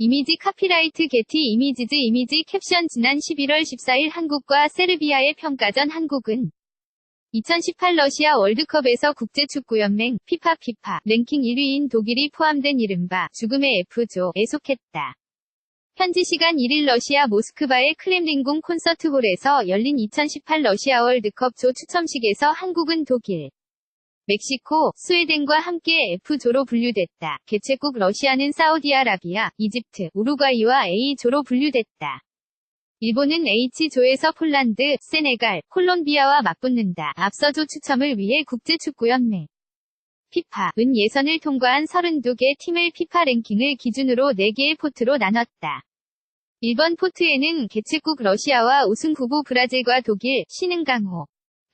이미지 카피라이트 게티 이미지즈 이미지 캡션 지난 11월 14일 한국과 세르비아의 평가전 한국은 2018 러시아 월드컵에서 국제축구연맹 피파 피파 랭킹 1위인 독일이 포함된 이른바 죽음의 F조에 속했다. 현지 시간 1일 러시아 모스크바의 크렘린궁 콘서트홀에서 열린 2018 러시아 월드컵 조 추첨식에서 한국은 독일, 멕시코, 스웨덴과 함께 F조로 분류됐다. 개최국 러시아는 사우디아라비아, 이집트, 우루과이와 A조로 분류됐다. 일본은 H조에서 폴란드, 세네갈, 콜롬비아와 맞붙는다. 앞서 조 추첨을 위해 국제축구연맹 피파은 예선을 통과한 32개 팀을 피파 랭킹을 기준으로 4개의 포트로 나눴다. 1번 포트에는 개최국 러시아와 우승 후보 브라질과 독일, 신흥강호,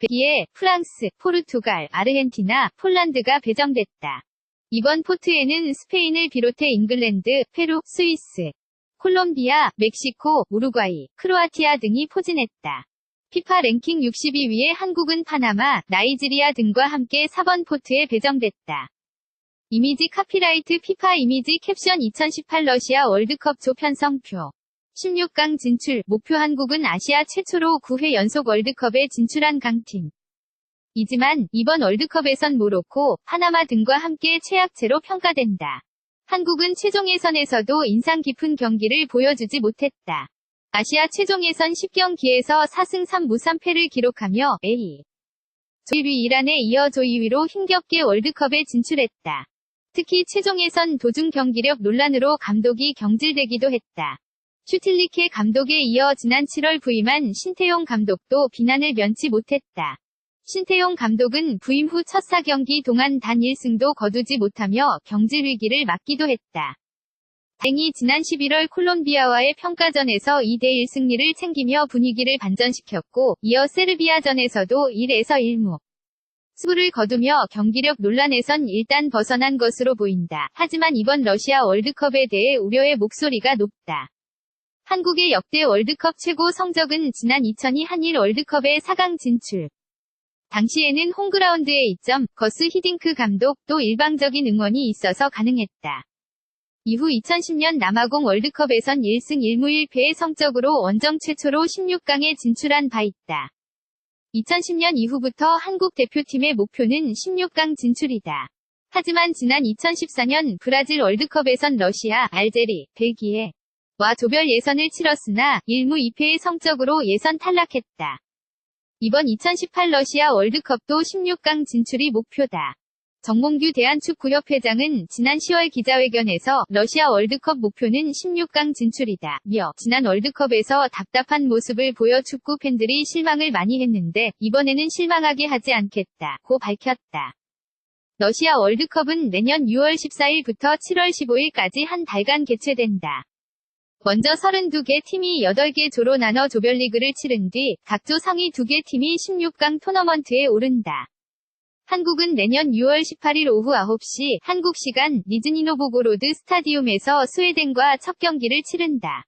벨기에, 프랑스, 포르투갈, 아르헨티나, 폴란드가 배정됐다. 이번 포트에는 스페인을 비롯해 잉글랜드, 페루, 스위스, 콜롬비아, 멕시코, 우루과이, 크로아티아 등이 포진했다. 피파 랭킹 62위에 한국은 파나마, 나이지리아 등과 함께 4번 포트에 배정됐다. 이미지 카피라이트 피파 이미지 캡션 2018 러시아 월드컵 조 편성표 16강 진출, 목표 한국은 아시아 최초로 9회 연속 월드컵에 진출한 강팀. 이지만, 이번 월드컵에선 모로코, 파나마 등과 함께 최악체로 평가된다. 한국은 최종 예선에서도 인상 깊은 경기를 보여주지 못했다. 아시아 최종 예선 10경기에서 4승 3무 3패를 기록하며 A. 조1위 이란에 이어 조 2위로 힘겹게 월드컵에 진출했다. 특히 최종 예선 도중 경기력 논란으로 감독이 경질되기도 했다. 슈틸리케 감독에 이어 지난 7월 부임한 신태용 감독도 비난을 면치 못했다. 신태용 감독은 부임 후 첫 4경기 동안 단 1승도 거두지 못하며 경질 위기를 맞기도 했다. 다행히 지난 11월 콜롬비아와의 평가전에서 2대1 승리를 챙기며 분위기를 반전시켰고, 이어 세르비아전에서도 1에서 1무. 수를 거두며 경기력 논란에선 일단 벗어난 것으로 보인다. 하지만 이번 러시아 월드컵에 대해 우려의 목소리가 높다. 한국의 역대 월드컵 최고 성적은 지난 2002 한일 월드컵의 4강 진출. 당시에는 홈그라운드에 2점, 거스 히딩크 감독, 또 일방적인 응원이 있어서 가능했다. 이후 2010년 남아공 월드컵에선 1승 1무 1패의 성적으로 원정 최초로 16강에 진출한 바 있다. 2010년 이후부터 한국 대표팀의 목표는 16강 진출이다. 하지만 지난 2014년 브라질 월드컵에선 러시아, 알제리, 벨기에, 와 조별 예선을 치렀으나 1무 2패의 성적으로 예선 탈락했다. 이번 2018 러시아 월드컵도 16강 진출이 목표다. 정몽규 대한축구협회장은 지난 10월 기자회견에서 러시아 월드컵 목표는 16강 진출이다. 며 지난 월드컵에서 답답한 모습을 보여 축구 팬들이 실망을 많이 했는데 이번에는 실망하게 하지 않겠다. 고 밝혔다. 러시아 월드컵은 내년 6월 14일부터 7월 15일까지 한 달간 개최된다. 먼저 32개 팀이 8개 조로 나눠 조별리그를 치른 뒤 각조 상위 2개 팀이 16강 토너먼트에 오른다. 한국은 내년 6월 18일 오후 9시 한국 시간 니즈니노보고로드 스타디움에서 스웨덴과 첫 경기를 치른다.